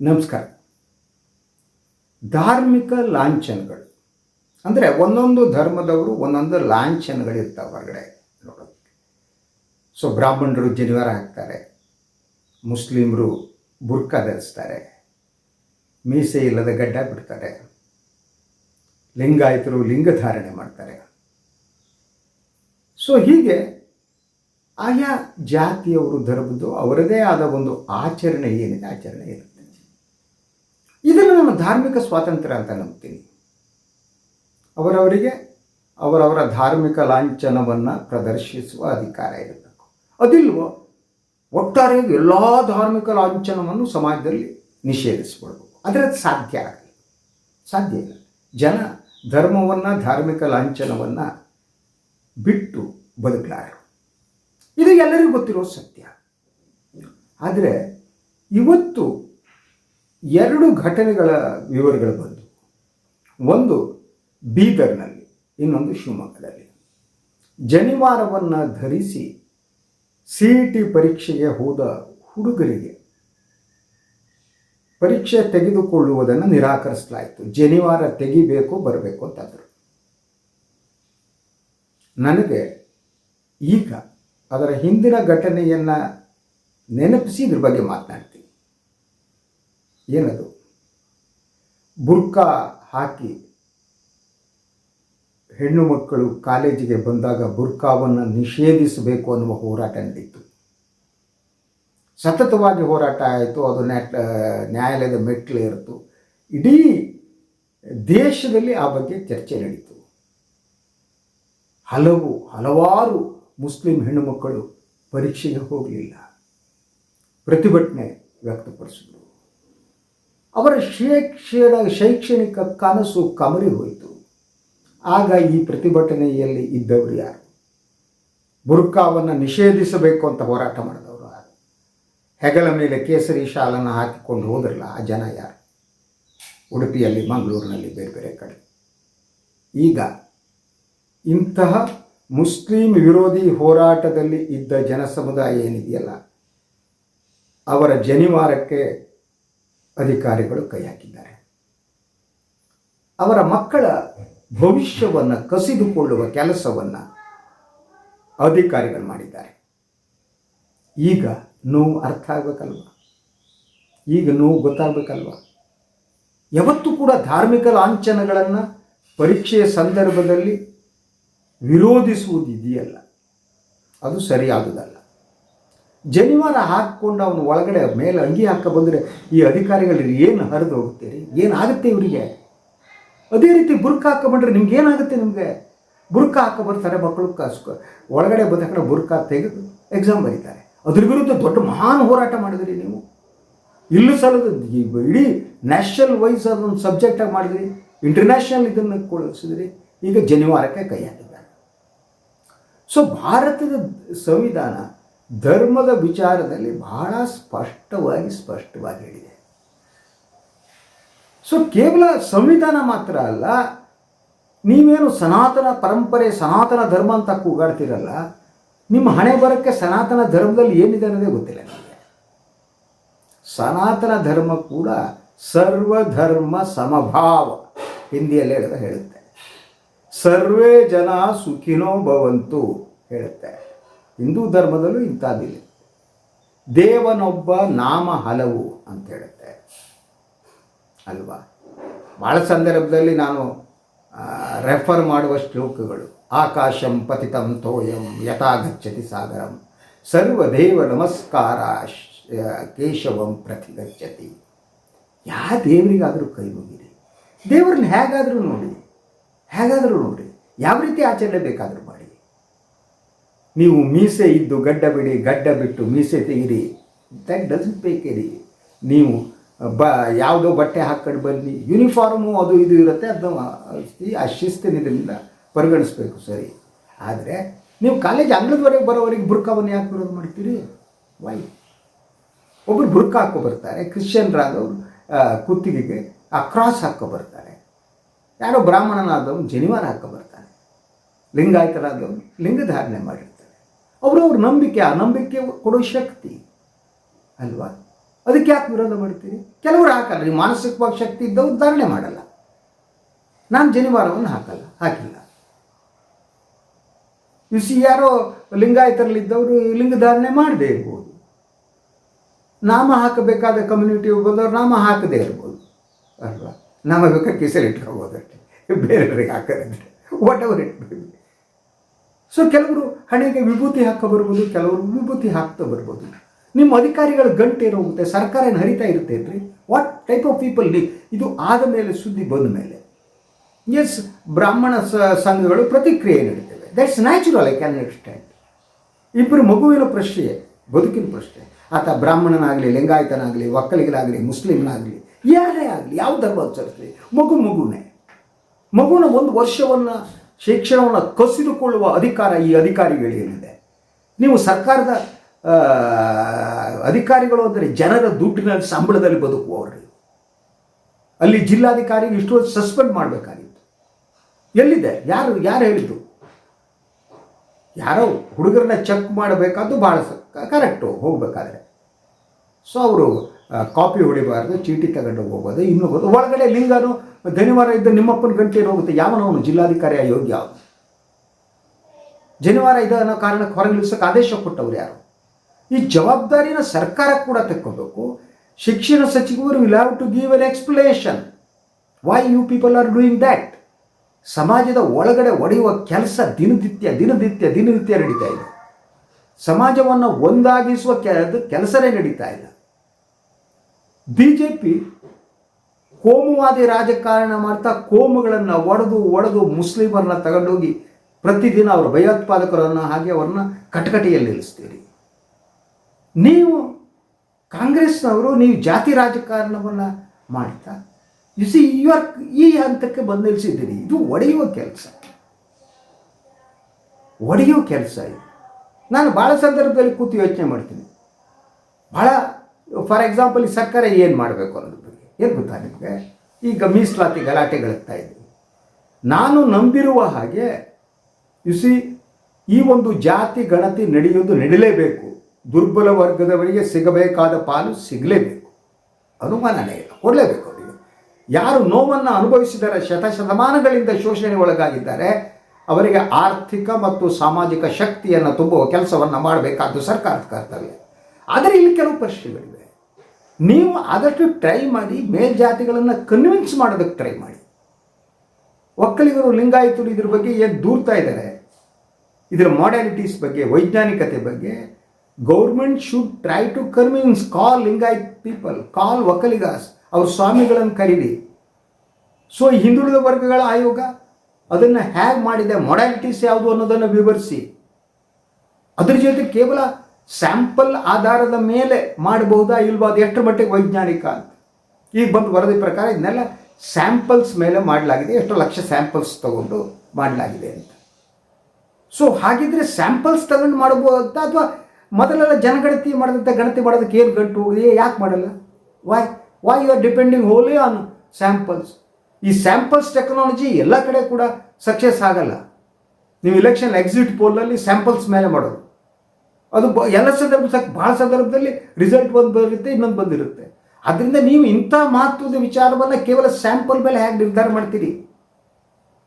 ನಮಸ್ಕಾರ. ಧಾರ್ಮಿಕ ಲಾಂಛನಗಳು. ಅಂದರೆ ಒಂದೊಂದು ಧರ್ಮದವರು ಒಂದೊಂದು ಲಾಂಛನಗಳಿರ್ತಾವೆ ಹೊರಗಡೆ. ನೋಡೋದಕ್ಕೆ ಸೊ ಬ್ರಾಹ್ಮಣರು ಜನಿವಾರ ಹಾಕ್ತಾರೆ ಮುಸ್ಲಿಮರು ಬುರ್ಕ ಧರಿಸ್ತಾರೆ. ಮೀಸೆ ಇಲ್ಲದ ಗಡ್ಡ ಬಿಡ್ತಾರೆ. ಲಿಂಗಾಯತರು ಲಿಂಗ ಧಾರಣೆ ಮಾಡ್ತಾರೆ. ಸೊ ಹೀಗೆ ಆಯಾ ಜಾತಿಯವರು ಧರ್ಮದ್ದು ಅವರದೇ ಆದ ಒಂದು ಆಚರಣೆ ಏನಿದೆ? ಆಚರಣೆ ಇರುತ್ತೆ ಇದನ್ನು ನಾನು ಧಾರ್ಮಿಕ ಸ್ವಾತಂತ್ರ್ಯ ಅಂತ ನಂಬ್ತೀನಿ. ಅವರವರಿಗೆ ಅವರವರ ಧಾರ್ಮಿಕ ಲಾಂಛನವನ್ನು ಪ್ರದರ್ಶಿಸುವ ಅಧಿಕಾರ ಇರಬೇಕು. ಅದಿಲ್ವೋ ಒಟ್ಟಾರೆಯಾಗಿ ಎಲ್ಲ ಧಾರ್ಮಿಕ ಲಾಂಛನವನ್ನು ಸಮಾಜದಲ್ಲಿ ನಿಷೇಧಿಸ್ಬಿಡ್ಬೇಕು ಅದರದ್ದು ಅದು ಸಾಧ್ಯ ಆಗಲಿ ಸಾಧ್ಯ ಇಲ್ಲ. ಜನ ಧರ್ಮವನ್ನು, ಧಾರ್ಮಿಕ ಲಾಂಛನವನ್ನು ಬಿಟ್ಟು ಬದುಕಲಾರರು. ಇದು ಎಲ್ಲರಿಗೂ ಗೊತ್ತಿರೋ ಸತ್ಯ. ಆದರೆ ಇವತ್ತು ಎರಡು ಘಟನೆಗಳ ವಿವರಗಳು ಬಂದವು ಒಂದು ಬೀದರ್ನಲ್ಲಿ, ಇನ್ನೊಂದು ಶಿವಮೊಗ್ಗದಲ್ಲಿ. ಜನಿವಾರವನ್ನು ಧರಿಸಿ ಸಿ ಇ ಟಿ ಪರೀಕ್ಷೆಗೆ ಹೋದ ಹುಡುಗರಿಗೆ ಪರೀಕ್ಷೆ ತೆಗೆದುಕೊಳ್ಳುವುದನ್ನು ನಿರಾಕರಿಸಲಾಯಿತು. ಜನಿವಾರ ತೆಗಿಬೇಕು ಬರಬೇಕು ಅಂತಂದರು. ನನಗೆ ಈಗ ಅದರ ಹಿಂದಿನ ಘಟನೆಯನ್ನು ನೆನಪಿಸಿ ಇದ್ರ ಬಗ್ಗೆ ಮಾತನಾಡ್ತೀನಿ. ಏನದು? ಬುರ್ಕಾ ಹಾಕಿ ಹೆಣ್ಣು ಮಕ್ಕಳು ಕಾಲೇಜಿಗೆ ಬಂದಾಗ ಬುರ್ಕಾವನ್ನು ನಿಷೇಧಿಸಬೇಕು ಅನ್ನುವ ಹೋರಾಟ ನಡೀತು. ಸತತವಾಗಿ ಹೋರಾಟ ಆಯಿತು, ಅದು ನ್ಯಾಯಾಲಯದ ಮೆಟ್ಲು ಇರುತ್ತು ಇಡೀ ದೇಶದಲ್ಲಿ ಆ ಬಗ್ಗೆ ಚರ್ಚೆ ನಡೀತು. ಹಲವು, ಹಲವಾರು ಮುಸ್ಲಿಂ ಹೆಣ್ಣುಮಕ್ಕಳು ಪರೀಕ್ಷೆಗೆ ಹೋಗಲಿಲ್ಲ. ಪ್ರತಿಭಟನೆ ವ್ಯಕ್ತಪಡಿಸಿದರು. ಅವರ ಶಿಕ್ಷಣ ಶೈಕ್ಷಣಿಕ ಕನಸು ಕಮರಿ ಹೋಯಿತು. ಆಗ ಈ ಪ್ರತಿಭಟನೆಯಲ್ಲಿ ಇದ್ದವರು ಯಾರು? ಬುರ್ಕಾವನ್ನು ನಿಷೇಧಿಸಬೇಕು ಅಂತ ಹೋರಾಟ ಮಾಡಿದವರು ಯಾರು? ಹೆಗಲ ಮೇಲೆ ಕೇಸರಿ ಶಾಲನ್ನು ಹಾಕಿಕೊಂಡು ಹೋದ್ರಲ್ಲ ಆ ಜನ ಯಾರು? ಉಡುಪಿಯಲ್ಲಿ, ಮಂಗಳೂರಿನಲ್ಲಿ ಬೇರೆ ಬೇರೆ ಕಡೆ. ಈಗ ಇಂತಹ ಮುಸ್ಲಿಂ ವಿರೋಧಿ ಹೋರಾಟದಲ್ಲಿ ಇದ್ದ ಜನಸಮುದಾಯ ಏನಿದೆಯಲ್ಲ, ಅವರ ಜನಿವಾರಕ್ಕೆ ಅಧಿಕಾರಿಗಳು ಕೈ ಹಾಕಿದ್ದಾರೆ. ಅವರ ಮಕ್ಕಳ ಭವಿಷ್ಯವನ್ನು ಕಸಿದುಕೊಳ್ಳುವ ಕೆಲಸವನ್ನು ಅಧಿಕಾರಿಗಳು ಮಾಡಿದ್ದಾರೆ. ಈಗ ನೋವು ಅರ್ಥ ಆಗಬೇಕಲ್ವ? ಈಗ ನೋವು ಗೊತ್ತಾಗಬೇಕಲ್ವ? ಯಾವತ್ತೂ ಕೂಡ ಧಾರ್ಮಿಕ ಲಾಂಛನಗಳನ್ನು ಪರೀಕ್ಷೆಯ ಸಂದರ್ಭದಲ್ಲಿ ವಿರೋಧಿಸುವುದಿದೆಯಲ್ಲ. ಅದು ಸರಿಯಾದುದಲ್ಲ. ಜನಿವಾರ ಹಾಕ್ಕೊಂಡು ಅವನು ಒಳಗಡೆ ಮೇಲೆ ಅಂಗಿ ಹಾಕ ಬಂದರೆ ಈ ಅಧಿಕಾರಿಗಳಿಗೆ ಏನು ಹರಿದು ಹೋಗ್ತೀರಿ ಏನಾಗುತ್ತೆ ಇವರಿಗೆ? ಅದೇ ರೀತಿ ಬುರ್ಕ ಹಾಕೊಂಡ್ರೆ ನಿಮ್ಗೆ ಏನಾಗುತ್ತೆ ನಿಮಗೆ? ಬುರ್ಕ ಹಾಕ ಬರ್ತಾರೆ ಮಕ್ಕಳು ಕಾಸು ಒಳಗಡೆ ಬಂದ ಬುರ್ಕ ತೆಗೆದು ಎಕ್ಸಾಮ್ ಬರೀತಾರೆ. ಅದ್ರ ವಿರುದ್ಧ ದೊಡ್ಡ ಮಹಾನ್ ಹೋರಾಟ ಮಾಡಿದ್ರಿ ನೀವು. ಇಲ್ಲೂ ಸಲದ ಇಡೀ ನ್ಯಾಷನಲ್ ವೈಸ್ ಅದೊಂದು ಸಬ್ಜೆಕ್ಟಾಗಿ ಮಾಡಿದ್ರಿ. ಇಂಟರ್ನ್ಯಾಷನಲ್ ಇದನ್ನು ಕೊಡಿಸಿದ್ರಿ. ಈಗ ಜನಿವಾರಕ್ಕೆ ಕೈ ಹಾಕಿದ್ದಾರೆ. ಸೊ ಭಾರತದ ಸಂವಿಧಾನ ಧರ್ಮದ ವಿಚಾರದಲ್ಲಿ ಬಹಳ ಸ್ಪಷ್ಟವಾಗಿ ಸ್ಪಷ್ಟವಾಗಿ ಹೇಳಿದೆ. ಸೊ ಕೇವಲ ಸಂವಿಧಾನ ಮಾತ್ರ ಅಲ್ಲ, ನೀವೇನು ಸನಾತನ ಪರಂಪರೆ, ಸನಾತನ ಧರ್ಮ ಅಂತ ಕೂಗಾಡ್ತಿರಲ್ಲ, ನಿಮ್ಮ ಹಣೆ ಬರಕ್ಕೆ ಸನಾತನ ಧರ್ಮದಲ್ಲಿ ಏನಿದೆ ಅನ್ನೋದೇ ಗೊತ್ತಿಲ್ಲ ನಿಮಗೆ. ಸನಾತನ ಧರ್ಮ ಕೂಡ ಸರ್ವಧರ್ಮ ಸಮಭಾವ ಹಿಂದಿಯಲ್ಲಿ ಹೇಳಿದ. ಹೇಳುತ್ತೆ ಸರ್ವೇ ಜನ ಸುಖಿನೋ ಭವಂತು ಹೇಳುತ್ತೆ ಹಿಂದೂ ಧರ್ಮದಲ್ಲೂ ಇಂಥದ್ದಿದೆ. ದೇವನೊಬ್ಬ ನಾಮ ಹಲವು ಅಂತ ಹೇಳುತ್ತೆ. ಅಲ್ವಾ? ಭಾಳ ಸಂದರ್ಭದಲ್ಲಿ ನಾನು ರೆಫರ್ ಮಾಡುವ ಶ್ಲೋಕಗಳು. ಆಕಾಶಂ ಪತಿತಂ ತೋಯಂ ಯಥಾಗಚ್ಚತಿ ಸಾಗರಂ. ಸರ್ವದೇವ ನಮಸ್ಕಾರ ಕೇಶವಂ ಪ್ರತಿಗಚ್ಚತಿ ಯಾ ದೇವರಿಗಾದರೂ ಕೈ ಮುಗಿರಿ. ದೇವ್ರನ್ನ ಹೇಗಾದರೂ ನೋಡಿ. ಹೇಗಾದರೂ ನೋಡಿ. ಯಾವ ರೀತಿ ಆಚರಣೆ ಬೇಕಾದರೂ ಮಾಡಿ. ನೀವು ಮೀಸೆ ಇದ್ದು ಗಡ್ಡ ಬಿಡಿ, ಗಡ್ಡ ಬಿಟ್ಟು ಮೀಸೆ ತೆಗಿರಿ. ದಟ್ ಡಸಂಟ್ ಬೇಕೇರಿ ನೀವು ಬ, ಯಾವುದೋ ಬಟ್ಟೆ ಹಾಕೊಂಡು ಬನ್ನಿ. ಯೂನಿಫಾರ್ಮು ಅದು ಇದು ಇರುತ್ತೆ ಅದನ್ನು ಆ ಶಿಸ್ತಿನಿಂದ ಪರಿಗಣಿಸ್ಬೇಕು ಸರಿ. ಆದರೆ, ನೀವು ಕಾಲೇಜ್ ಅಂಗಳದವರೆಗೆ ಬರೋವರೆಗೆ ಬುರ್ಕಾವನ್ನು ಯಾಕೆ ಬರೋದು ಮಾಡ್ತೀರಿ? ವೈ ಒಬ್ಬರು ಬುರ್ಕ ಹಾಕೋ ಬರ್ತಾರೆ, ಕ್ರಿಶ್ಚಿಯನ್ರಾದವರು ಕುತ್ತಿಗೆಗೆ ಆ ಕ್ರಾಸ್ ಹಾಕೋ ಬರ್ತಾರೆ. ಯಾರೋ ಬ್ರಾಹ್ಮಣನಾದವನು ಜನಿವಾರ ಹಾಕೋ ಬರ್ತಾರೆ ಲಿಂಗಾಯತರಾದವನು ಲಿಂಗಧಾರಣೆ ಮಾಡಿರ್ತಾರೆ ಅವರವ್ರ ನಂಬಿಕೆ, ಆ ನಂಬಿಕೆ ಕೊಡೋ ಶಕ್ತಿ ಅಲ್ವಾ? ಅದಕ್ಕೆ ಯಾಕೆ ವಿರೋಧ ಮಾಡ್ತೀರಿ? ಕೆಲವರು ಹಾಕಲ್ಲ, ನೀವು ಮಾನಸಿಕವಾಗಿ ಶಕ್ತಿ ಇದ್ದವ್ರು ಧಾರಣೆ ಮಾಡಲ್ಲ. ನಾನು ಜನಿವಾರವನ್ನು ಹಾಕಲ್ಲ, ಹಾಕಿಲ್ಲ. ಇಸಿ ಯಾರೋ ಲಿಂಗಾಯತರಲ್ಲಿದ್ದವರು ಲಿಂಗ ಧಾರಣೆ ಮಾಡದೇ ಇರ್ಬೋದು. ನಾಮ ಹಾಕಬೇಕಾದ ಕಮ್ಯುನಿಟಿ ಬಂದವರು ನಾಮ ಹಾಕದೇ ಇರ್ಬೋದು, ಅಲ್ವಾ? ನಾಮ ಬೇಕಾದ್ರೆ ಕಿಸಲ್ಲಿ ಇಟ್ಕೋಬೋದಷ್ಟೇ ಬೇರೆಯವರಿಗೆ ಹಾಕೋದಂದ್ರೆ ವಾಟ್ ಎವರ್ ಇಟ್ ಸೊ ಕೆಲವರು ಹಣೆಗೆ ವಿಭೂತಿ ಹಾಕ ಬರ್ಬೋದು, ಕೆಲವರು ವಿಭೂತಿ ಹಾಕ್ತಾ ಬರ್ಬೋದು. ನಿಮ್ಮ ಅಧಿಕಾರಿಗಳ ಗಂಟೆ ಹೋಗುತ್ತೆ ಸರ್ಕಾರ ಏನು ಹರಿತಾ ಇರುತ್ತೆ ಅಂದರೆ ವಾಟ್ ಟೈಪ್ ಆಫ್ ಪೀಪಲ್ ಇದು ಆದ ಮೇಲೆ ಸುದ್ದಿ ಬಂದ ಮೇಲೆ. ಎಸ್ ಬ್ರಾಹ್ಮಣ ಸಂಘಗಳು ಪ್ರತಿಕ್ರಿಯೆ ನೀಡುತ್ತವೆ. That's natural I can understand ಇಬ್ಬರು ಮಗುವಿನ ಪ್ರಶ್ನೆ, ಬದುಕಿನ ಪ್ರಶ್ನೆ. ಆತ ಬ್ರಾಹ್ಮಣನಾಗಲಿ, ಲಿಂಗಾಯತನಾಗಲಿ, ಒಕ್ಕಲಿಗನಾಗಲಿ, ಮುಸ್ಲಿಮ್ನಾಗಲಿ, ಯಾರೇ ಆಗಲಿ, ಯಾವ ಧರ್ಮ ಆಚರಿಸಲಿ, ಮಗು ಮಗುನೇ. ಮಗುನ ಒಂದು ವರ್ಷವನ್ನು ಶಿಕ್ಷಣವನ್ನು ಕಸಿದುಕೊಳ್ಳುವ ಅಧಿಕಾರ ಈ ಅಧಿಕಾರಿಗಳಿಗಿದೆ ನೀವು ಸರ್ಕಾರದ ಅಧಿಕಾರಿಗಳು ಅಂದರೆ ಜನರ ದುಡ್ಡಿನಲ್ಲಿ ಸಂಬಳದಲ್ಲಿ ಬದುಕುವವರು. ಅಲ್ಲಿ ಜಿಲ್ಲಾಧಿಕಾರಿ ಇಷ್ಟು ಸಸ್ಪೆಂಡ್ ಮಾಡಬೇಕಾಗಿತ್ತು. ಎಲ್ಲಿದೆ? ಯಾರು ಯಾರು ಹೇಳಿದ್ದು? ಯಾರೋ ಹುಡುಗರನ್ನ ಚೆಕ್ ಮಾಡಬೇಕಾದ್ದು ಭಾಳ ಕರೆಕ್ಟು ಹೋಗಬೇಕಾದ್ರೆ. ಸೊ ಅವರು ಕಾಪಿ ಹೊಡಿಬಾರ್ದು, ಚೀಟಿ ತಗೊಂಡು ಹೋಗೋದು, ಇನ್ನು ಒಳಗಡೆ ಲಿಂಗನು ಧನಿವಾರ ಇದ್ದ ನಿಮ್ಮಪ್ಪನ ಗಂಟೆ ಹೋಗುತ್ತೆ ಯಾವನವನು ಜಿಲ್ಲಾಧಿಕಾರಿ ಯೋಗ್ಯ ಜನಿವಾರ ಇದೆ ಅನ್ನೋ ಕಾರಣಕ್ಕೆ ಹೊರಗೆ ನಿಲ್ಸೋಕೆ ಆದೇಶ ಕೊಟ್ಟವ್ರು ಯಾರು? ಈ ಜವಾಬ್ದಾರಿನ ಸರ್ಕಾರ ಕೂಡ ತಕ್ಕೋಬೇಕು. ಶಿಕ್ಷಣ ಸಚಿವರು will have to give an explanation why you people are doing that ಸಮಾಜದ ಒಳಗಡೆ ಒಡೆಯುವ ಕೆಲಸ ದಿನನಿತ್ಯ ದಿನನಿತ್ಯ ದಿನನಿತ್ಯ ನಡೀತಾ ಇದೆ. ಸಮಾಜವನ್ನು ಒಂದಾಗಿಸುವ ಕೆಲಸನೇ ನಡೀತಾ ಇಲ್ಲ. ಬಿ ಜೆ ಪಿ ಕೋಮುವಾದಿ ರಾಜಕಾರಣ ಮಾಡ್ತಾ ಕೋಮುಗಳನ್ನು ಒಡೆದು ಒಡೆದು ಮುಸ್ಲಿಮರನ್ನ ತಗೊಂಡೋಗಿ ಪ್ರತಿದಿನ ಅವರು ಭಯೋತ್ಪಾದಕರನ್ನು ಹಾಗೆ ಅವ್ರನ್ನ ಕಟಕಟಿಯಲ್ಲಿ ನಿಲ್ಲಿಸ್ತೀರಿ. ನೀವು ಕಾಂಗ್ರೆಸ್ನವರು, ನೀವು ಜಾತಿ ರಾಜಕಾರಣವನ್ನು ಮಾಡ್ತಾ ಯು ಸಿ ಆರ್ ಈ ಹಂತಕ್ಕೆ ಬಂದು ನಿಲ್ಲಿಸಿದ್ದೀರಿ ಇದು ಒಡೆಯುವ ಕೆಲಸ. ಒಡೆಯುವ ಕೆಲಸ ಇದು. ನಾನು ಭಾಳ ಸಂದರ್ಭದಲ್ಲಿ ಕೂತು ಯೋಚನೆ ಮಾಡ್ತೀನಿ. ಭಾಳ ಫಾರ್ ಎಕ್ಸಾಂಪಲ್ ಈ ಸರ್ಕಾರ ಏನು ಮಾಡಬೇಕು ಅನ್ನೋದ್ರ ಬಗ್ಗೆ ಏನು ಗೊತ್ತಾ ನಿಮಗೆ ಈಗ ಮೀಸಲಾತಿ ಇದ್ದೀವಿ ನಾನು ನಂಬಿರುವ ಹಾಗೆ ಸಿ ಈ ಒಂದು ಜಾತಿ ಗಣತಿ ನಡೆಯೋದು ನಡೀಲೇಬೇಕು. ದುರ್ಬಲ ವರ್ಗದವರಿಗೆ ಸಿಗಬೇಕಾದ ಪಾಲು ಸಿಗಲೇಬೇಕು. ಅನುಮಾನನೇ ಇಲ್ಲ ಕೊಡಲೇಬೇಕು ಅವರಿಗೆ. ಯಾರು ನೋವನ್ನು ಅನುಭವಿಸಿದರೆ ಶತಶತಮಾನಗಳಿಂದ ಶೋಷಣೆ ಒಳಗಾಗಿದ್ದಾರೆ. ಅವರಿಗೆ ಆರ್ಥಿಕ ಮತ್ತು ಸಾಮಾಜಿಕ ಶಕ್ತಿಯನ್ನು ತುಂಬುವ ಕೆಲಸವನ್ನು ಮಾಡಬೇಕಾದ್ದು ಸರ್ಕಾರದ ಕರ್ತವ್ಯ. ಆದರೆ ಇಲ್ಲಿ ಕೆಲವು ಪ್ರಶ್ನೆಗಳಿವೆ. ನೀವು ಆದಷ್ಟು ಟ್ರೈ ಮಾಡಿ ಮೇಲ್ಜಾತಿಗಳನ್ನು ಕನ್ವಿನ್ಸ್ ಮಾಡೋದಕ್ಕೆ ಟ್ರೈ ಮಾಡಿ. ಒಕ್ಕಲಿಗರು ಲಿಂಗಾಯತರು ಇದ್ರ ಬಗ್ಗೆ ಏನು ದೂರ್ತಾ ಇದ್ದಾರೆ ಇದರ ಮಾಡಾಲಿಟೀಸ್ ಬಗ್ಗೆ, ವೈಜ್ಞಾನಿಕತೆ ಬಗ್ಗೆ government should try to convince call Lingayat people call Vokkaligas, ಅವ್ರ ಸ್ವಾಮಿಗಳನ್ನು ಕರೀರಿ ಸೊ ಹಿಂದುಳಿದ ವರ್ಗಗಳ ಆಯೋಗ ಅದನ್ನು ಹ್ಯಾಗ್ ಮಾಡಿದೆ? ಮೊಡಾಲಿಟೀಸ್ ಯಾವುದು ಅನ್ನೋದನ್ನು ವಿವರಿಸಿ. ಅದ್ರ ಜೊತೆ ಕೇವಲ ಸ್ಯಾಂಪಲ್ ಆಧಾರದ ಮೇಲೆ ಮಾಡಬಹುದಾ ಇಲ್ವಾ ಅದು ಎಷ್ಟರ ಮಟ್ಟಿಗೆ ವೈಜ್ಞಾನಿಕ ಅಂತ. ಈಗ ಬಂದು ವರದಿ ಪ್ರಕಾರ ಇದನ್ನೆಲ್ಲ ಸ್ಯಾಂಪಲ್ಸ್ ಮೇಲೆ ಮಾಡಲಾಗಿದೆ, ಎಷ್ಟು ಲಕ್ಷ ಸ್ಯಾಂಪಲ್ಸ್ ತಗೊಂಡು ಮಾಡಲಾಗಿದೆ ಅಂತ. ಸೊ ಹಾಗಿದ್ರೆ ಸ್ಯಾಂಪಲ್ಸ್ ತಗೊಂಡು ಅಂತ ಅಥವಾ ಮೊದಲೆಲ್ಲ ಜನಗಣತಿ ಮಾಡಿದಂಥ ಗಣತಿ ಮಾಡೋದಕ್ಕೆ ಏನು ಗಂಟು ಹೋಗಿದೆ? ಯಾಕೆ ಮಾಡಲ್ಲ? Why why you are depending wholly on samples ಈ ಸ್ಯಾಂಪಲ್ಸ್ ಟೆಕ್ನಾಲಜಿ ಎಲ್ಲ ಕಡೆ ಕೂಡ ಸಕ್ಸಸ್ ಆಗಲ್ಲ. ನೀವು ಇಲೆಕ್ಷನ್ ಎಕ್ಸಿಟ್ ಪೋಲಲ್ಲಿ ಸ್ಯಾಂಪಲ್ಸ್ ಮೇಲೆ ಮಾಡೋದು. ಅದು ಬ- ಎಲ್ಲ ಸಂದರ್ಭ ಸಾಕು ಭಾಳ ಸಂದರ್ಭದಲ್ಲಿ ರಿಸಲ್ಟ್ ಒಂದು ಬರುತ್ತೆ, ಇನ್ನೊಂದು ಬಂದಿರುತ್ತೆ. ಅದರಿಂದ ನೀವು ಇಂಥ ಮಹತ್ವದ ವಿಚಾರವನ್ನು ಕೇವಲ ಸ್ಯಾಂಪಲ್ ಮೇಲೆ ಹೇಗೆ ನಿರ್ಧಾರ ಮಾಡ್ತೀರಿ?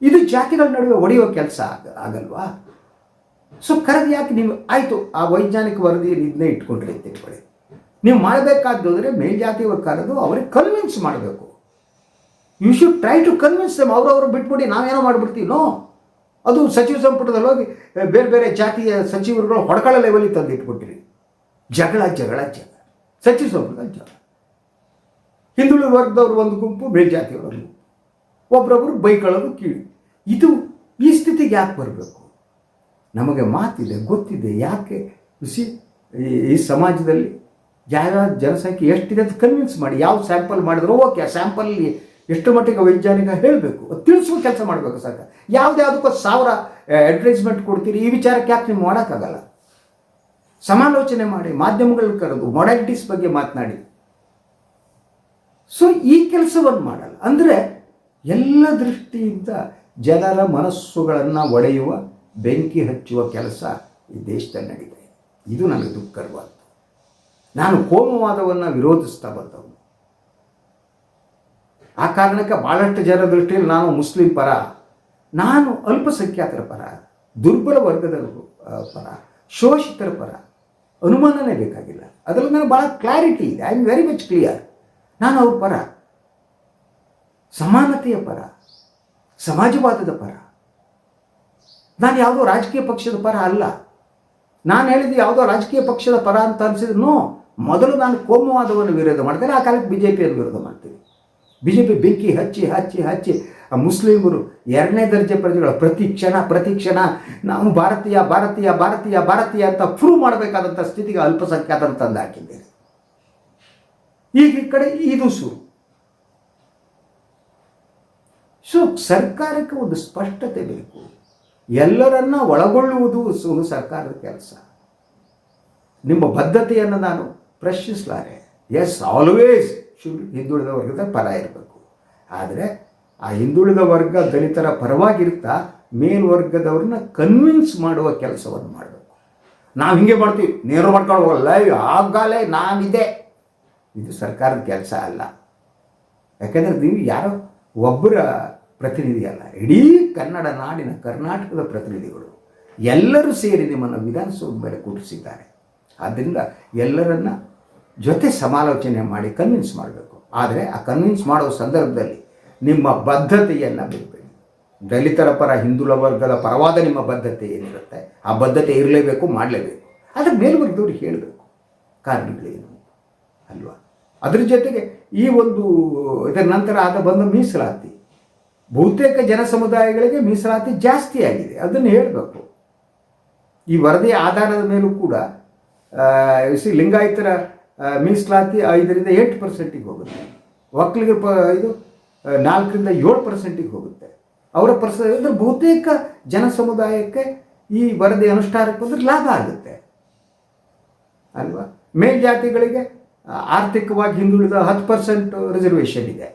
ಇದು ಜಾತಿಗಳ ನಡುವೆ ಒಡೆಯುವ ಕೆಲಸ ಆಗ ಆಗಲ್ವಾ? ಸೊ ಕರೆದು ಯಾಕೆ ನೀವು ಆಯಿತು, ಆ ವೈಜ್ಞಾನಿಕ ವರದಿಯಲ್ಲಿ ಇದನ್ನೇ ಇಟ್ಕೊಂಡ್ರಿ ಅಂತ ಇಟ್ಕೊಳ್ಳಿ ನೀವು ಮಾಡಬೇಕಾದ್ರೆ ಮೇಲ್ಜಾತಿ ಕರೆದು ಅವ್ರಿಗೆ ಕನ್ವಿನ್ಸ್ ಮಾಡಬೇಕು. You should try to convince them ಅವ್ರವ್ರು ಬಿಟ್ಬಿಡಿ, ನಾವೇನೋ ಮಾಡಿಬಿಡ್ತೀವಿ ನೋ ಅದು ಸಚಿವ ಸಂಪುಟದಲ್ಲಿ ಹೋಗಿ ಬೇರೆ ಬೇರೆ ಜಾತಿಯ ಸಚಿವರುಗಳು ಹೊಡ್ಕೊಳ್ಳೋ ಲೆವೆಲಿಗೆ ತಂದು ಇಟ್ಬಿಟ್ಟಿರಿ ಜಗಳ ಜಗಳ ಜಗಳ. ಸಚಿವ ಸಂಪುಟ ಜಗಳ. ಹಿಂದುಳಿದ ವರ್ಗದವ್ರು ಒಂದು ಗುಂಪು, ಮೇಲ್ಜಾತಿಯವರು ಒಂದು ಗುಂಪು. ಒಬ್ರೊಬ್ರು ಬೈಕೊಳ್ಳೋದು ಕೀಳು. ಇದು ಈ ಸ್ಥಿತಿಗೆ ಯಾಕೆ ಬರಬೇಕು? ನಮಗೆ ಮಾತಿದೆ, ಗೊತ್ತಿದೆ, ಯಾಕೆ? ಸಿ ಈ- ಈ ಸಮಾಜದಲ್ಲಿ ಯಾರ ಜನಸಂಖ್ಯೆ ಎಷ್ಟಿದೆ ಅಂತ ಕನ್ವಿನ್ಸ್ ಮಾಡಿ. ಯಾವ ಸ್ಯಾಂಪಲ್ ಮಾಡಿದ್ರು ಓಕೆ ಆ ಸ್ಯಾಂಪಲ್ಲಿ ಎಷ್ಟು ಮಟ್ಟಿಗೆ ವೈಜ್ಞಾನಿಕ ಹೇಳಬೇಕು ತಿಳಿಸುವ ಕೆಲಸ ಮಾಡಬೇಕು ಸರ್ಕಾರ. ಯಾವುದೇ ಯಾವುದಕ್ಕೂ ಸಾವಿರ ಅಡ್ವರ್ಟೈಸ್ಮೆಂಟ್ ಕೊಡ್ತೀರಿ, ಈ ವಿಚಾರಕ್ಕೆ ಯಾಕೆ ನೀವು ಮಾಡೋಕ್ಕಾಗಲ್ಲ ಸಮಾಲೋಚನೆ ಮಾಡಿ, ಮಾಧ್ಯಮಗಳು ಕರೆದು ಮೊಡಾಲಿಟೀಸ್ ಬಗ್ಗೆ ಮಾತನಾಡಿ. ಸೊ ಈ ಕೆಲಸವನ್ನು ಮಾಡಲ್ಲ. ಅಂದರೆ ಎಲ್ಲ ದೃಷ್ಟಿಯಿಂದ ಜನರ ಮನಸ್ಸುಗಳನ್ನು ಒಡೆಯುವ, ಬೆಂಕಿ ಹಚ್ಚುವ ಕೆಲಸ ಈ ದೇಶದಲ್ಲಿ ನಡೀತಾ ಇದೆ. ನನಗೆ ದುಃಖಕರವಾದ್ದು ನಾನು ಕೋಮುವಾದವನ್ನು ವಿರೋಧಿಸ್ತಾ ಬಂದವನು. ಆ ಕಾರಣಕ್ಕೆ ಭಾಳಷ್ಟು ಜನರ ದೃಷ್ಟಿಯಲ್ಲಿ ನಾನು ಮುಸ್ಲಿಂ ಪರ, ನಾನು ಅಲ್ಪಸಂಖ್ಯಾತರ ಪರ, ದುರ್ಬಲ ವರ್ಗದ ಪರ, ಶೋಷಿತರ ಪರ ಅನುಮಾನನೇ ಬೇಕಾಗಿಲ್ಲ. ಅದರಲ್ಲಿ ನನಗೆ ಭಾಳ ಕ್ಲಾರಿಟಿ ಇದೆ. I am very much clear ನಾನು ಅವ್ರ ಪರ, ಸಮಾನತೆಯ ಪರ, ಸಮಾಜವಾದದ ಪರ. ನಾನು ಯಾವುದೋ ರಾಜಕೀಯ ಪಕ್ಷದ ಪರ ಅಲ್ಲ. ನಾನು ಹೇಳಿದ್ದು ಯಾವುದೋ ರಾಜಕೀಯ ಪಕ್ಷದ ಪರ ಅಂತ ಅನಿಸಿದ್ರು ಮೊದಲು ನಾನು ಕೋಮುವಾದವನ್ನು ವಿರೋಧ ಮಾಡ್ತೇನೆ, ಆ ಕಾಲಕ್ಕೆ ಬಿ ಜೆ ಪಿಯನ್ನು ವಿರೋಧ ಮಾಡ್ತೀನಿ. ಬಿ ಜೆ ಪಿ ಬೆಂಕಿ ಹಚ್ಚಿ ಹಚ್ಚಿ ಹಚ್ಚಿ ಆ ಮುಸ್ಲಿಮರು ಎರಡನೇ ದರ್ಜೆ ಪ್ರಜೆಗಳು ಪ್ರತಿ ಕ್ಷಣ ಪ್ರತಿ ಕ್ಷಣ ನಾವು ಭಾರತೀಯ ಭಾರತೀಯ ಭಾರತೀಯ ಭಾರತೀಯ ಅಂತ ಪ್ರೂವ್ ಮಾಡಬೇಕಾದಂಥ ಸ್ಥಿತಿಗೆ ಅಲ್ಪಸಂಖ್ಯಾತರು ತಂದು ಈಗ ಈ ಕಡೆ ಇದು ಸು ಸೊ ಸರ್ಕಾರಕ್ಕೆ ಒಂದು ಸ್ಪಷ್ಟತೆ ಬೇಕು. ಎಲ್ಲರನ್ನ ಒಳಗೊಳ್ಳುವುದು ಸು, ಸರ್ಕಾರದ ಕೆಲಸ. ನಿಮ್ಮ ಬದ್ಧತೆಯನ್ನು ನಾನು ಪ್ರಶ್ನಿಸಲಾರೆ. ಎಸ್ ಆಲ್ವೇಸ್ ಶುಡ್ ಹಿಂದುಳಿದ ವರ್ಗದ ಪರ ಇರಬೇಕು. ಆದರೆ ಆ ಹಿಂದುಳಿದ ವರ್ಗ ದಲಿತರ ಪರವಾಗಿರ್ತಾ ಮೇಲ್ವರ್ಗದವ್ರನ್ನ ಕನ್ವಿನ್ಸ್ ಮಾಡುವ ಕೆಲಸವನ್ನು ಮಾಡಬೇಕು. ನಾವು ಹಿಂಗೆ ಮಾಡ್ತೀವಿ ನೇರ ಮಾಡ್ಕೊಂಡು ಹೋಗಲ್ಲ. ಆಗಲೇ ನಾನಿದೆ ಇದು ಸರ್ಕಾರದ ಕೆಲಸ ಅಲ್ಲ. ಯಾಕಂದರೆ ನೀವು ಯಾರೋ ಒಬ್ಬರ ಪ್ರತಿನಿಧಿ ಅಲ್ಲ. ಇಡೀ ಕನ್ನಡ ನಾಡಿನ ಕರ್ನಾಟಕದ ಪ್ರತಿನಿಧಿಗಳು ಎಲ್ಲರೂ ಸೇರಿ ನಿಮ್ಮನ್ನು ವಿಧಾನಸೌಧ ಮೇಲೆ ಕೂಡಿಸಿದ್ದಾರೆ ಆದ್ದರಿಂದ ಎಲ್ಲರನ್ನ ಜೊತೆ ಸಮಾಲೋಚನೆ ಮಾಡಿ ಕನ್ವಿನ್ಸ್ ಮಾಡಬೇಕು. ಆದರೆ ಆ ಕನ್ವಿನ್ಸ್ ಮಾಡೋ ಸಂದರ್ಭದಲ್ಲಿ ನಿಮ್ಮ ಬದ್ಧತೆಯನ್ನು ಬಿಡಬೇಡಿ. ದಲಿತರ ಪರ ಹಿಂದುಳ ವರ್ಗದ ಪರವಾದ ನಿಮ್ಮ ಬದ್ಧತೆ ಏನಿರುತ್ತೆ, ಆ ಬದ್ಧತೆ ಇರಲೇಬೇಕು, ಮಾಡಲೇಬೇಕು. ಆದರೆ ಮೇಲ್ವರ್ಗದವ್ರಿಗೆ ಹೇಳಬೇಕು. ಕಾರಣಗಳೇನು? ಅಲ್ವಾ? ಅದ್ರ ಜೊತೆಗೆ ಈ ಒಂದು ಇದರ ನಂತರ ಆದ ಬಂದ ಮೀಸಲಾತಿ. ಬಹುತೇಕ ಜನ ಸಮುದಾಯಗಳಿಗೆ ಮೀಸಲಾತಿ ಜಾಸ್ತಿ ಆಗಿದೆ. ಅದನ್ನು ಹೇಳಬೇಕು. ಈ ವರದಿಯ ಆಧಾರದ ಮೇಲೂ ಕೂಡ ಸಿ ಲಿಂಗಾಯತರ ಮೀಸಲಾತಿ ಐದರಿಂದ ಏಟ್ ಪರ್ಸೆಂಟಿಗೆ ಹೋಗುತ್ತೆ. ಒಕ್ಕಲಿಗರ ಪ, ಇದು ನಾಲ್ಕರಿಂದ ಏಳು ಪರ್ಸೆಂಟಿಗೆ ಹೋಗುತ್ತೆ. ಅವರ ಪರ್ಸ, ಅಂದರೆ ಬಹುತೇಕ ಜನ ಸಮುದಾಯಕ್ಕೆ ಈ ವರದಿ ಅನುಷ್ಠಾನಕ್ಕೆ ಬಂದರೆ ಲಾಭ ಆಗುತ್ತೆ. ಅಲ್ವಾ? ಮೇಲ್ಜಾತಿಗಳಿಗೆ ಆರ್ಥಿಕವಾಗಿ ಹಿಂದುಳಿದ ಹತ್ತು ಪರ್ಸೆಂಟ್ ರಿಸರ್ವೇಷನ್ ಇದೆ.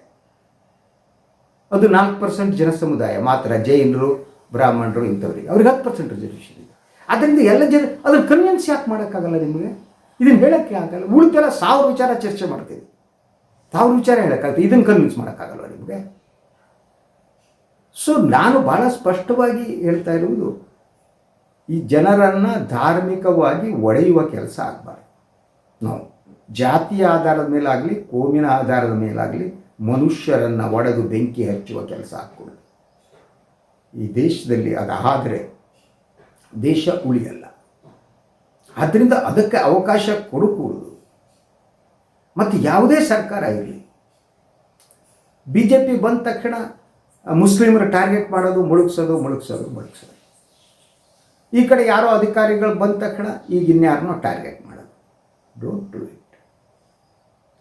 ಅದು ನಾಲ್ಕು ಪರ್ಸೆಂಟ್ ಜನ ಸಮುದಾಯ, ಮಾತ್ರ ಜೈನರು, ಬ್ರಾಹ್ಮಣರು ಇಂಥವ್ರಿಗೆ. ಅವ್ರಿಗೆ ಹತ್ತು ಪರ್ಸೆಂಟ್ ರಿಸರ್ವೇಷನ್ ಇದೆ. ಅದರಿಂದ ಎಲ್ಲ ಜನ, ಅದ್ರ ಕನ್ವಿನ್ಸ್ ಯಾಕೆ ಮಾಡೋಕ್ಕಾಗಲ್ಲ ನಿಮಗೆ? ಇದನ್ನು ಹೇಳೋಕ್ಕೆ ಆಗಲ್ಲ. ಉಳಿದೆಲ್ಲ ಸಾವಿರ ವಿಚಾರ ಚರ್ಚೆ ಮಾಡ್ತೀವಿ. ಸಾವಿರ ವಿಚಾರ ಹೇಳೋಕ್ಕಾಗುತ್ತೆ ಇದನ್ನು ಕನ್ವಿನ್ಸ್ ಮಾಡೋಕ್ಕಾಗಲ್ಲ ನಿಮಗೆ? ಸೊ ನಾನು ಭಾಳ ಸ್ಪಷ್ಟವಾಗಿ ಹೇಳ್ತಾ ಇರುವುದು, ಈ ಜನರನ್ನು ಧಾರ್ಮಿಕವಾಗಿ ಒಡೆಯುವ ಕೆಲಸ ಆಗಬಾರ್ದು. ನಾವು ಜಾತಿಯ ಆಧಾರದ ಮೇಲಾಗಲಿ, ಕೋಮಿನ ಆಧಾರದ ಮೇಲಾಗಲಿ, ಮನುಷ್ಯರನ್ನು ಒಡೆದು ಬೆಂಕಿ ಹಚ್ಚುವ ಕೆಲಸ ಆಗ್ಕೊಡುದು ಈ ದೇಶದಲ್ಲಿ ಅದಾದರೆ ದೇಶ ಉಳಿಯಲ್ಲ. ಆದ್ದರಿಂದ ಅದಕ್ಕೆ ಅವಕಾಶ ಕೊಡಕೂಡದು. ಮತ್ತು ಯಾವುದೇ ಸರ್ಕಾರ ಇರಲಿ. ಬಿ ಜೆ ಪಿ ಬಂದ ತಕ್ಷಣ ಮುಸ್ಲಿಮರ ಟಾರ್ಗೆಟ್ ಮಾಡೋದು, ಮುಳುಗಿಸೋದು ಮುಳುಗಿಸೋದು ಮುಳುಗಿಸೋದು. ಈ ಕಡೆ ಯಾರೋ ಅಧಿಕಾರಿಗಳು ಬಂದ ತಕ್ಷಣ ಈಗ ಇನ್ಯಾರನ್ನೋ ಟಾರ್ಗೆಟ್ ಮಾಡೋದು. ಡೋಂಟ್ ಡೂ ಇಟ್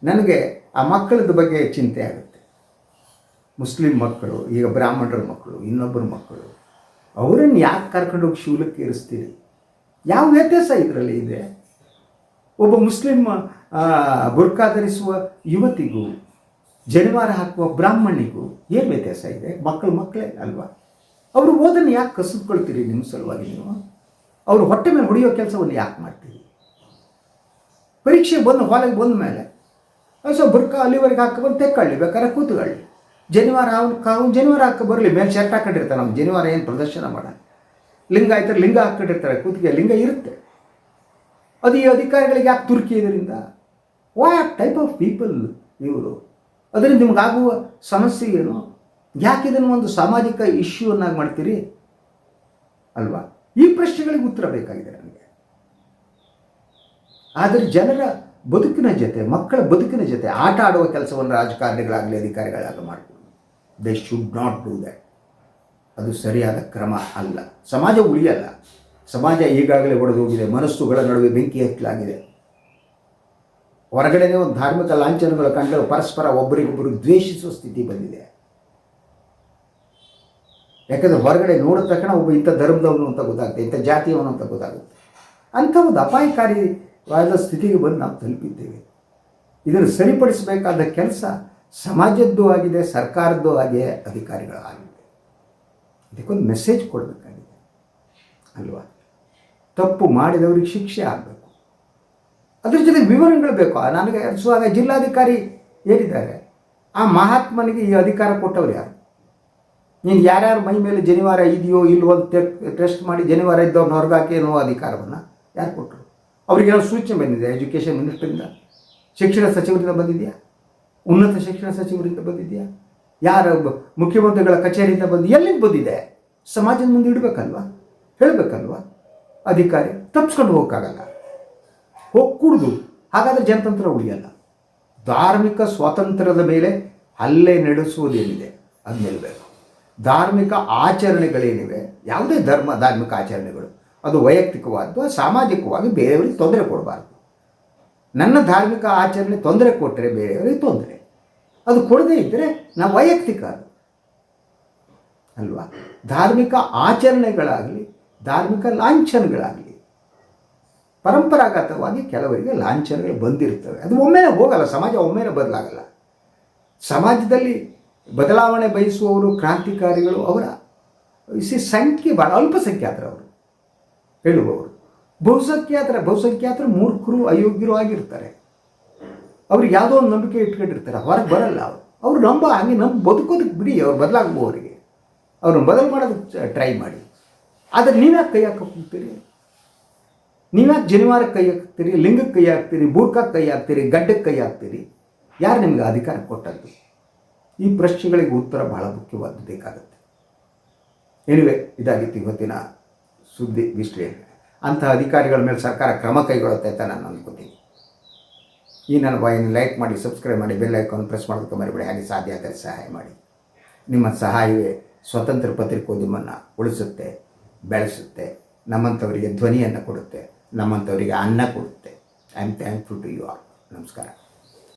ನನಗೆ ಆ ಮಕ್ಕಳದ ಬಗ್ಗೆ ಚಿಂತೆ ಆಗುತ್ತೆ. ಮುಸ್ಲಿಂ ಮಕ್ಕಳು, ಈಗ ಬ್ರಾಹ್ಮಣರ ಮಕ್ಕಳು, ಇನ್ನೊಬ್ಬರ ಮಕ್ಕಳು, ಅವರನ್ನು ಯಾಕೆ ಕರ್ಕೊಂಡೋಗಿ ಶೂಲಕ್ಕೆ ಇರಿಸ್ತೀರಿ ಯಾವ ವ್ಯತ್ಯಾಸ ಇದರಲ್ಲಿ ಇದೆ? ಒಬ್ಬ ಮುಸ್ಲಿಂ ಬುರ್ಕಾ ಧರಿಸುವ ಯುವತಿಗೂ, ಜನಿವಾರ ಹಾಕುವ ಬ್ರಾಹ್ಮಣಿಗೂ ಏನು ವ್ಯತ್ಯಾಸ ಇದೆ? ಮಕ್ಕಳು ಮಕ್ಕಳೇ ಅಲ್ವಾ? ಅವರು ಓದನ್ನು ಯಾಕೆ ಕಸಿದ್ಕೊಳ್ತೀರಿ ನಿಮ್ಮ ಸಲುವಾಗಿ ನೀವು? ಅವರು ಹೊಟ್ಟೆ ಮೇಲೆ ಹೊಡೆಯೋ ಕೆಲಸವನ್ನು ಯಾಕೆ ಮಾಡ್ತೀರಿ? ಪರೀಕ್ಷೆ ಬಂದು ಹಾಲಿಗೆ ಬಂದ ಮೇಲೆ ಸೊ ಬುರ್ಕ ಅಲ್ಲಿವರೆಗೆ ಹಾಕೊಂಡು ತೆಕ್ಕಳ್ಳಿ, ಬೇಕಾದ್ರೆ ಕೂತ್ಕೊಳ್ಳಿ. ಜನಿವಾರ ಅವ್ನು ಅವ್ನು ಜನಿವಾರ ಹಾಕಿ ಬರಲಿ, ಮೇಲೆ ಶರ್ಟ್ ಹಾಕೊಂಡಿರ್ತಾನೆ ನಮ್ಮ ಜನಿವಾರ ಏನು ಪ್ರದರ್ಶನ ಮಾಡ ಲಿಂಗ ಆಯ್ತಾರೆ ಲಿಂಗ ಹಾಕೊಂಡಿರ್ತಾರೆ ಕೂತಿಗೆ ಲಿಂಗ ಇರುತ್ತೆ. ಅದು ಈ ಅಧಿಕಾರಿಗಳಿಗೆ ಯಾಕೆ ತುರ್ಕಿ ಇದರಿಂದ? ವಾಟ್ ಟೈಪ್ ಆಫ್ ಪೀಪಲ್ ಇವರು? ಅದರಿಂದ ನಿಮಗಾಗುವ ಸಮಸ್ಯೆ ಏನು? ಯಾಕೆ ಇದನ್ನು ಒಂದು ಸಾಮಾಜಿಕ ಇಶ್ಯೂವನ್ನಾಗಿ ಮಾಡ್ತೀರಿ? ಅಲ್ವಾ? ಈ ಪ್ರಶ್ನೆಗಳಿಗೆ ಉತ್ತರ ಬೇಕಾಗಿದೆ ನನಗೆ ಆದರೆ ಜನರ ಬದುಕಿನ ಜೊತೆ, ಮಕ್ಕಳ ಬದುಕಿನ ಜೊತೆ ಆಟ ಆಡುವ ಕೆಲಸವನ್ನು ರಾಜಕಾರಣಿಗಳಾಗಲಿ, ಅಧಿಕಾರಿಗಳಾಗಲಿ ಮಾಡ್ಬೋದು. They should not do that ಅದು ಸರಿಯಾದ ಕ್ರಮ ಅಲ್ಲ. ಸಮಾಜ ಉಳಿಯಲ್ಲ. ಸಮಾಜ ಈಗಾಗಲೇ ಒಡೆದು ಹೋಗಿದೆ ಮನಸ್ಸುಗಳ ನಡುವೆ ಬೆಂಕಿ ಹಚ್ಚಲಾಗಿದೆ ಹೊರಗಡೆನೇ ಒಂದು ಧಾರ್ಮಿಕ ಲಾಂಛನಗಳ ಕಂಡು ಪರಸ್ಪರ ಒಬ್ಬರಿಗೊಬ್ಬರು ದ್ವೇಷಿಸುವ ಸ್ಥಿತಿ ಬಂದಿದೆ. ಯಾಕಂದರೆ ಹೊರಗಡೆ ನೋಡಿದ ತಕ್ಷಣ ಒಬ್ಬ ಇಂಥ ಧರ್ಮದವನು ಅಂತ ಗೊತ್ತಾಗುತ್ತೆ, ಇಂಥ ಜಾತಿಯವನು ಅಂತ ಗೊತ್ತಾಗುತ್ತೆ. ಅಂಥ ಒಂದು ಅಪಾಯಕಾರಿವಾದ ಸ್ಥಿತಿಗೆ ಬಂದು ನಾವು ತಲುಪಿದ್ದೇವೆ. ಇದನ್ನು ಸರಿಪಡಿಸಬೇಕಾದ ಕೆಲಸ ಸಮಾಜದ್ದು ಆಗಿದೆ, ಸರ್ಕಾರದ್ದು ಆಗಿದೆ ಇದಕ್ಕೊಂದು ಮೆಸೇಜ್ ಕೊಡಬೇಕಾಗಿದೆ. ಅಲ್ವಾ? ತಪ್ಪು ಮಾಡಿದವ್ರಿಗೆ ಶಿಕ್ಷೆ ಆಗಬೇಕು. ಅದ್ರ ಜೊತೆ ವಿವರಗಳು ಬೇಕು. ನನಗೆ ಸುವಾಗ ಜಿಲ್ಲಾಧಿಕಾರಿ ಏನಿದ್ದಾರೆ ಆ ಮಹಾತ್ಮನಿಗೆ ಈ ಅಧಿಕಾರ ಕೊಟ್ಟವ್ರು ಯಾರು? ನೀನು ಯಾರ್ಯಾರ ಮೈ ಮೇಲೆ ಜನಿವಾರ ಇದೆಯೋ ಇಲ್ವೋ ಅಂತ ಟೆಸ್ಟ್ ಮಾಡಿ ಜನಿವಾರ ಇದ್ದವ್ರನ್ನ ಹೊರಗಾಕಿ ಅನ್ನೋ ಅಧಿಕಾರವನ್ನು ಯಾರು ಕೊಟ್ಟರು ಅವರಿಗೇನೋ ಸೂಚನೆ ಬಂದಿದೆ ಎಜುಕೇಷನ್ ಮಿನಿಸ್ಟ್ರಿಂದ ಶಿಕ್ಷಣ ಸಚಿವರಿಂದ ಬಂದಿದೆಯಾ? ಉನ್ನತ ಶಿಕ್ಷಣ ಸಚಿವರಿಂದ ಬಂದಿದೆಯಾ? ಯಾರ ಮುಖ್ಯಮಂತ್ರಿಗಳ ಕಚೇರಿಯಿಂದ ಬಂದು ಎಲ್ಲಿಂದ ಬಂದಿದೆ? ಸಮಾಜದ ಮುಂದೆ ಇಡಬೇಕಲ್ವಾ? ಹೇಳಬೇಕಲ್ವಾ? ಅಧಿಕಾರಿ ತಪ್ಪಿಸ್ಕೊಂಡು ಹೋಗೋಕ್ಕಾಗಲ್ಲ. ಹೋಗಿ ಕುಡ್ದು. ಹಾಗಾದರೆ ಜನತಂತ್ರ ಉಳಿಯಲ್ಲ. ಧಾರ್ಮಿಕ ಸ್ವಾತಂತ್ರ್ಯದ ಮೇಲೆ ಹಲ್ಲೆ ನಡೆಸುವುದೇನಿದೆ ಅದು ನಿಲ್ಲಬೇಕು ಧಾರ್ಮಿಕ ಆಚರಣೆಗಳೇನಿವೆ? ಯಾವುದೇ ಧರ್ಮ, ಧಾರ್ಮಿಕ ಆಚರಣೆಗಳು. ಅದು ವೈಯಕ್ತಿಕವಾದ ಸಾಮಾಜಿಕವಾಗಿ ಬೇರೆಯವರಿಗೆ ತೊಂದರೆ ಕೊಡಬಾರ್ದು. ನನ್ನ ಧಾರ್ಮಿಕ ಆಚರಣೆ ತೊಂದರೆ ಕೊಟ್ಟರೆ ಬೇರೆಯವರಿಗೆ ತೊಂದರೆ. ಅದು ಕೊಡದೇ ಇದ್ದರೆ ನಾವು ವೈಯಕ್ತಿಕ. ಅಲ್ವಾ? ಧಾರ್ಮಿಕ ಆಚರಣೆಗಳಾಗಲಿ, ಧಾರ್ಮಿಕ ಲಾಂಛನಗಳಾಗಲಿ, ಪರಂಪರಾಗತವಾಗಿ ಕೆಲವರಿಗೆ ಲಾಂಛನಗಳು ಬಂದಿರ್ತವೆ ಅದು ಒಮ್ಮೆನೆ ಹೋಗಲ್ಲ, ಸಮಾಜ ಒಮ್ಮೆನೆ ಬದಲಾಗಲ್ಲ. ಸಮಾಜದಲ್ಲಿ ಬದಲಾವಣೆ ಬಯಸುವವರು ಕ್ರಾಂತಿಕಾರಿಗಳು ಅವರ. ಸಿ ಸಂಖ್ಯೆ ಭಾಳ ಅಲ್ಪಸಂಖ್ಯಾತರು ಅವರು, ಹೇಳುವವರು. ಬಹುಸಂಖ್ಯಾತರ, ಬಹುಸಂಖ್ಯಾತರು ಮೂರ್ಖರು, ಅಯೋಗ್ಯರು ಆಗಿರ್ತಾರೆ. ಅವ್ರಿಗೆ ಯಾವುದೋ ಒಂದು ನಂಬಿಕೆ ಇಟ್ಕೊಂಡಿರ್ತಾರೆ. ಹೊರಗೆ ಬರಲ್ಲ ಅವರು. ಅವ್ರು ನಂಬ ಹಂಗೆ ನಂಬ ಬದುಕೋದಕ್ಕೆ ಬಿಡಿ, ಅವ್ರು ಅವರಿಗೆ. ಅವ್ರನ್ನ ಬದಲು ಮಾಡೋದಕ್ಕೆ ಟ್ರೈ ಮಾಡಿ. ಆದರೆ ನೀವ್ಯಾಕೆ ಕೈ ಹಾಕಕ್ಕೆ ಹೋಗ್ತೀರಿ? ನೀವ್ಯಾಕೆ ಜನಿವಾರಕ್ಕೆ ಕೈ ಹಾಕ್ತೀರಿ ಲಿಂಗಕ್ಕೆ ಕೈ ಹಾಕ್ತೀರಿ ಬೂರ್ಕಕ್ಕೆ ಕೈ ಹಾಕ್ತೀರಿ ಗಡ್ಡಕ್ಕೆ ಕೈ ಹಾಕ್ತೀರಿ? ಯಾರು ನಿಮ್ಗೆ ಅಧಿಕಾರ ಕೊಟ್ಟದ್ದು? ಈ ಪ್ರಶ್ನೆಗಳಿಗೆ ಉತ್ತರ ಬಹಳ ಮುಖ್ಯವಾದ್ದು ಬೇಕಾಗುತ್ತೆ. ಎನಿವೆ ಇದಾಗಿತ್ತು ಇವತ್ತಿನ ಸುದ್ದಿ, ವಿಶ್ಲೇಷಣೆ. ಅಂತಹ ಅಧಿಕಾರಿಗಳ ಮೇಲೆ ಸರ್ಕಾರ ಕ್ರಮ ಕೈಗೊಳ್ಳುತ್ತೆ ಅಂತ ನಾನು ಅಂದ್ಕೋತೀನಿ ಈ ನನ್ನ ಬಾಯನ್ನು ಲೈಕ್ ಮಾಡಿ, ಸಬ್ಸ್ಕ್ರೈಬ್ ಮಾಡಿ, ಬೆಲ್ ಐಕಾನ್ ಪ್ರೆಸ್ ಮಾಡೋದಕ್ಕೆ ಮರಿಬೇಡಿ. ಹಾಗೆ ಸಾಧ್ಯ ಆದರೆ ಸಹಾಯ ಮಾಡಿ. ನಿಮ್ಮ ಸಹಾಯವೇ ಸ್ವತಂತ್ರ ಪತ್ರಿಕೋದ್ಯಮವನ್ನು ಉಳಿಸುತ್ತೆ, ಬೆಳೆಸುತ್ತೆ, ನಮ್ಮಂಥವರಿಗೆ ಧ್ವನಿಯನ್ನು ಕೊಡುತ್ತೆ, ನಮ್ಮಂಥವರಿಗೆ ಅನ್ನ ಕೊಡುತ್ತೆ. I am thankful to you all ನಮಸ್ಕಾರ.